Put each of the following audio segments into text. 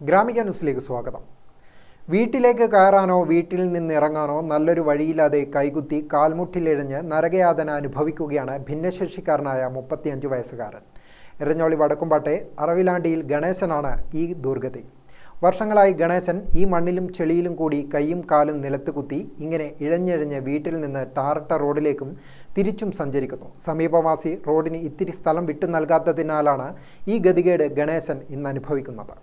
ഗ്രാമിക ന്യൂസിലേക്ക് സ്വാഗതം. വീട്ടിലേക്ക് കയറാനോ വീട്ടിൽ നിന്നിറങ്ങാനോ നല്ലൊരു വഴിയില്ലാതെ കൈകുത്തി കാൽമുട്ടിലിഴഞ്ഞ് നരകയാതന അനുഭവിക്കുകയാണ് ഭിന്നശേഷിക്കാരനായ മുപ്പത്തിയഞ്ച് വയസ്സുകാരൻ. എരഞ്ഞോളി വടക്കുംപാട്ടെ അറവിലാണ്ടിയിൽ ഗണേശനാണ് ഈ ദുർഗതി. വർഷങ്ങളായി ഗണേശൻ ഈ മണ്ണിലും ചെളിയിലും കൂടി കൈയും കാലും നിലത്ത് കുത്തി ഇങ്ങനെ ഇഴഞ്ഞിഴഞ്ഞ് വീട്ടിൽ നിന്ന് ടാറിട്ട റോഡിലേക്കും തിരിച്ചും സഞ്ചരിക്കുന്നു. സമീപവാസി റോഡിന് ഇത്തിരി സ്ഥലം വിട്ടു നൽകാത്തതിനാലാണ് ഈ ഗതികേട് ഗണേശൻ ഇന്ന് അനുഭവിക്കുന്നത്.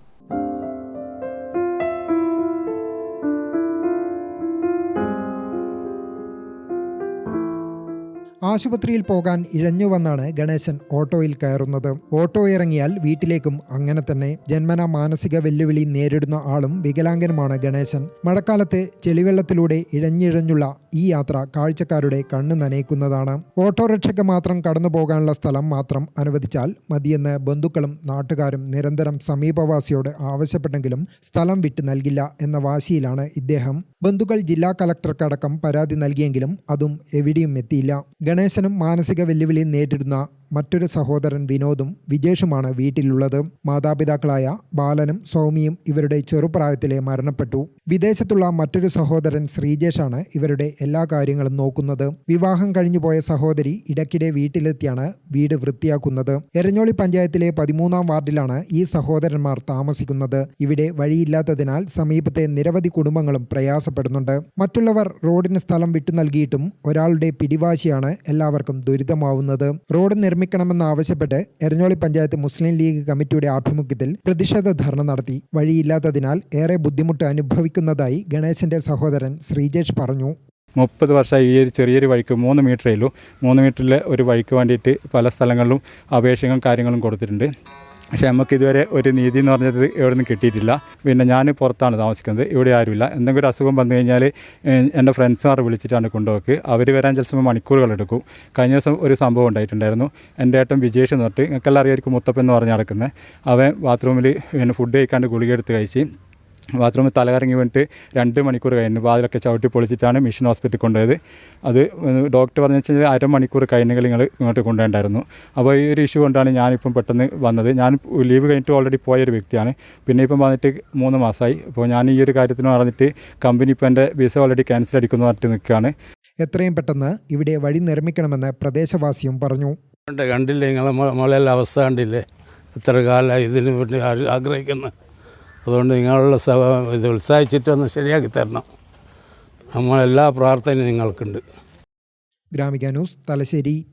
ആശുപത്രിയിൽ പോകാൻ ഇഴഞ്ഞു വന്നാണ് ഗണേശൻ ഓട്ടോയിൽ കയറുന്നത്. ഓട്ടോ ഇറങ്ങിയാൽ വീട്ടിലേക്കും അങ്ങനെ തന്നെ. ജന്മന മാനസിക വെല്ലുവിളി നേരിടുന്ന ആളും വികലാംഗനുമാണ് ഗണേശൻ. മഴക്കാലത്ത് ചെളിവെള്ളത്തിലൂടെ ഇഴഞ്ഞിഴഞ്ഞുള്ള ഈ യാത്ര കാഴ്ചക്കാരുടെ കണ്ണ് നനയിക്കുന്നതാണ്. ഓട്ടോറിക്ഷയ്ക്ക് മാത്രം കടന്നു പോകാനുള്ള സ്ഥലം മാത്രം അനുവദിച്ചാൽ മതിയെന്ന് ബന്ധുക്കളും നാട്ടുകാരും നിരന്തരം സമീപവാസിയോട് ആവശ്യപ്പെട്ടെങ്കിലും സ്ഥലം വിട്ടു നൽകില്ല എന്ന വാശിയിലാണ് ഇദ്ദേഹം. ബന്ധുക്കൾ ജില്ലാ കലക്ടർക്കടക്കം പരാതി നൽകിയെങ്കിലും അതും എവിടെയും എത്തിയില്ല. ഗണേശനും മാനസിക വെല്ലുവിളി നേരിടുന്ന മറ്റൊരു സഹോദരൻ വിനോദും വിജേഷുമാണ് വീട്ടിലുള്ളത്. മാതാപിതാക്കളായ ബാലനും സൗമിയും ഇവരുടെ ചെറുപ്രായത്തിലെ മരണപ്പെട്ടു. വിദേശത്തുള്ള മറ്റൊരു സഹോദരൻ ശ്രീജേഷാണ് ഇവരുടെ എല്ലാ കാര്യങ്ങളും നോക്കുന്നത്. വിവാഹം കഴിഞ്ഞുപോയ സഹോദരി ഇടയ്ക്കിടെ വീട്ടിലെത്തിയാണ് വീട് വൃത്തിയാക്കുന്നത്. എരഞ്ഞോളി പഞ്ചായത്തിലെ പതിമൂന്നാം വാർഡിലാണ് ഈ സഹോദരന്മാർ താമസിക്കുന്നത്. ഇവിടെ വഴിയില്ലാത്തതിനാൽ സമീപത്തെ നിരവധി കുടുംബങ്ങളും പ്രയാസപ്പെടുന്നുണ്ട്. മറ്റുള്ളവർ റോഡിന് സ്ഥലം വിട്ടു നൽകിയിട്ടും ഒരാളുടെ പിടിവാശിയാണ് എല്ലാവർക്കും ദുരിതമാവുന്നത്. റോഡ് നിർമ്മിക്കണമെന്നാവശ്യപ്പെട്ട് എരഞ്ഞോളി പഞ്ചായത്ത് മുസ്ലിം ലീഗ് കമ്മിറ്റിയുടെ ആഭിമുഖ്യത്തിൽ പ്രതിഷേധ ധർണ നടത്തി. വഴിയില്ലാത്തതിനാൽ ഏറെ ബുദ്ധിമുട്ട് അനുഭവിക്കുന്നതായി ഗണേശന്റെ സഹോദരൻ ശ്രീജേഷ് പറഞ്ഞു. മുപ്പത് വർഷമായി ഈ ഒരു ചെറിയൊരു വഴിക്ക് മൂന്ന് മീറ്ററേ ഉള്ളൂ. മൂന്ന് മീറ്ററിലെ ഒരു വഴിക്ക് വേണ്ടിയിട്ട് പല സ്ഥലങ്ങളിലും അപേക്ഷകളും കാര്യങ്ങളും കൊടുത്തിട്ടുണ്ട്. പക്ഷേ നമുക്ക് ഇതുവരെ ഒരു നീതി എന്ന് പറഞ്ഞത് ഇവിടെ നിന്ന് കിട്ടിയിട്ടില്ല. പിന്നെ ഞാൻ പുറത്താണ് താമസിക്കുന്നത്. ഇവിടെ ആരുമില്ല. എന്തെങ്കിലും ഒരു അസുഖം വന്നു കഴിഞ്ഞാൽ എന്റെ ഫ്രണ്ട്സുമാർ വിളിച്ചിട്ടാണ് കൊണ്ടുപോക്ക്. അവർ വരാൻ ചില സമയം മണിക്കൂറുകൾ എടുക്കും. കഴിഞ്ഞ ദിവസം ഒരു സംഭവം ഉണ്ടായിട്ടുണ്ടായിരുന്നു. എന്റെ ഏട്ടൻ വിജേഷ് എന്ന് പറഞ്ഞിട്ട് നിങ്ങൾക്കെല്ലാം അറിയായിരിക്കും മുത്തപ്പൻ എന്ന് പറഞ്ഞ് നടക്കുന്നത് അവൻ ബാത്റൂമിൽ പിന്നെ ഫുഡ് കഴിക്കാണ്ട് ഗുളിക എടുത്ത് കഴിച്ച് ബാത്റൂമിൽ തലകറങ്ങി വീണിട്ട് രണ്ട് മണിക്കൂർ കഴിഞ്ഞു. വാതിലൊക്കെ ചവിട്ടി പൊളിച്ചിട്ടാണ് മിഷൻ ഹോസ്പിറ്റലിൽ കൊണ്ടുപോയത്. അത് ഡോക്ടർ പറഞ്ഞു വെച്ചാൽ അരമണിക്കൂർ കഴിഞ്ഞെങ്കിൽ നിങ്ങൾ ഇങ്ങോട്ട് കൊണ്ടുപോയിണ്ടായിരുന്നു അപ്പോൾ ഈ ഒരു ഇഷ്യൂ കൊണ്ടാണ് ഞാനിപ്പം പെട്ടെന്ന് വന്നത്. ഞാൻ ലീവ് കഴിഞ്ഞിട്ട് ഓൾറെഡി പോയൊരു വ്യക്തിയാണ്. പിന്നെ ഇപ്പം വന്നിട്ട് മൂന്ന് മാസമായി. അപ്പോൾ ഞാൻ ഈ ഒരു കാര്യത്തിന് പറഞ്ഞിട്ട് കമ്പനി ഇപ്പോൾ എന്റെ വിസ ഓൾറെഡി ക്യാൻസൽ അടിക്കുന്നു പറഞ്ഞിട്ട് നിൽക്കുകയാണ്. എത്രയും പെട്ടെന്ന് ഇവിടെ വഴി നിർമ്മിക്കണമെന്ന് പ്രദേശവാസിയും പറഞ്ഞു. കണ്ടില്ലേ നിങ്ങളെ മോളെല്ലാം അവസ്ഥ കണ്ടില്ലേ? എത്ര കാലമായി ഇതിന് വേണ്ടി ആഗ്രഹിക്കുന്നത് ആഗ്രഹിക്കുന്നു? അതുകൊണ്ട് നിങ്ങളുടെ സഭ ഇത് ഉത്സാഹിച്ചിട്ടൊന്ന് ശരിയാക്കി തരണം. നമ്മളെല്ലാ പ്രാർത്ഥനയും നിങ്ങൾക്കുണ്ട്. ഗ്രാമിക ന്യൂസ് തലശ്ശേരി.